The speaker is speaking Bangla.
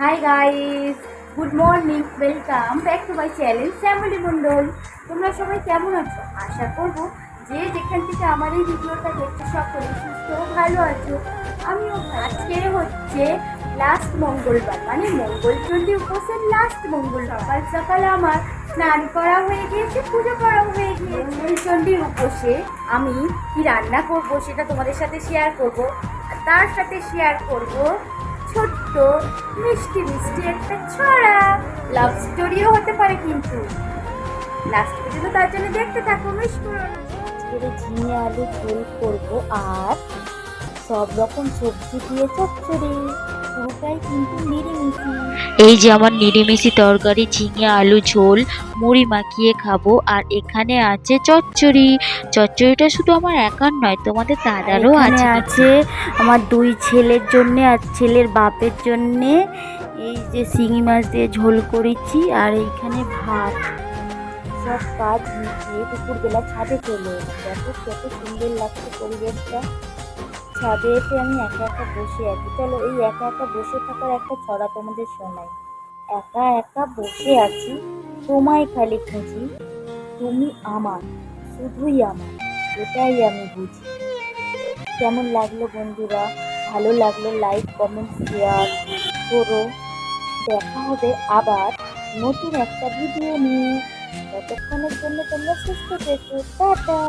Hi guys good morning welcome back to my channel Shyamali Mondal তোমরা সবাই কেমন আছো? আশা করব যে যেখান থেকে আমার এই ভিডিওটা দেখতে সকলে সুস্থ ভালো আছো। আমিও আজকে হচ্ছে লাস্ট মঙ্গলবার মানে মঙ্গলচণ্ডী উপোসের লাস্ট মঙ্গলবার। সকাল আমার স্নান করা হয়ে গিয়েছে, পুজো করা হয়ে গিয়েছে। মঙ্গলচণ্ডীর উপোসে আমি কি রান্না করব সেটা তোমাদের সাথে শেয়ার করব। তার সাথে শেয়ার করব ছোট্ট, মিষ্টি মিষ্টি একটা ছড়া লাভ স্টোরিও হতে পারে কিন্তু লাস্ট পর্যন্ত তার জন্য দেখতে থাকো, মিষ্টি। আজকের ঝিঙে আলু ফুল করব আর সব রকম সবজি দিয়ে চচ্চড়ি পুরোটাই কিন্তু নিরিমিষি এই যে আমার নিরামিষি তরকারি ঝিঙে আলু ঝোল মুড়ি মাখিয়ে খাব আর এখানে আছে চচ্চড়ি। চচ্চড়িটা শুধু আমার একার নয় তোমাদের দাদারও আছে। আছে আমার দুই ছেলের জন্য আর ছেলের বাপের জন্যে এই যে শিঙি মাছ দিয়ে ঝোল করেছি আর এইখানে ভাত। সব কাজ মিটিয়ে দুপুরবেলা ছাদে চলে এলাম। দেখো কত সুন্দর লাগছে পরিবেশটা। ছাদে এসে আমি একা একা বসে আছি। চলো, এই একা একা বসে থাকার একটা ছড়া তোমাদের শোনাই। একা একা বসে আছি, তোমায় খালি খুঁজি। তুমি আমার, শুধুই আমার, এটাই আমি বুঝি। কেমন লাগল বন্ধুরা? ভালো লাগল লাইক কমেন্ট শেয়ার করো। দেখা হবে আবার নতুন একটা ভিডিও নিয়ে। ততক্ষণের জন্য তোমরা সুস্থ থেকো। টাটা!